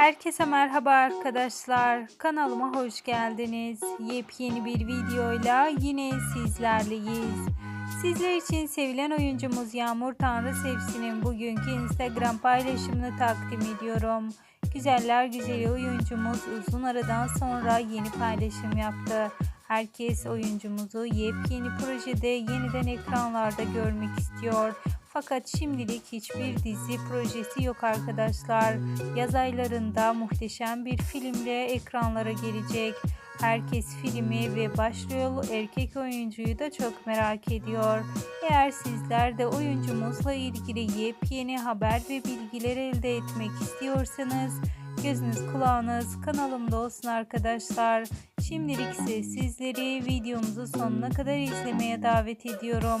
Herkese merhaba arkadaşlar. Kanalıma hoş geldiniz. Yepyeni bir videoyla yine sizlerleyiz. Sizler için sevilen oyuncumuz Yağmur Tanrı Sevsi'nin bugünkü Instagram paylaşımını takdim ediyorum. Güzeller güzeli oyuncumuz uzun aradan sonra yeni paylaşım yaptı. Herkes oyuncumuzu yepyeni projede yeniden ekranlarda görmek istiyor. Fakat şimdilik hiçbir dizi projesi yok arkadaşlar. Yaz aylarında muhteşem bir filmle ekranlara gelecek. Herkes filmi ve başrol erkek oyuncuyu da çok merak ediyor. Eğer sizler de oyuncumuzla ilgili yepyeni haber ve bilgiler elde etmek istiyorsanız gözünüz kulağınız kanalımda olsun arkadaşlar. Şimdilik ise sizleri videomuzu sonuna kadar izlemeye davet ediyorum.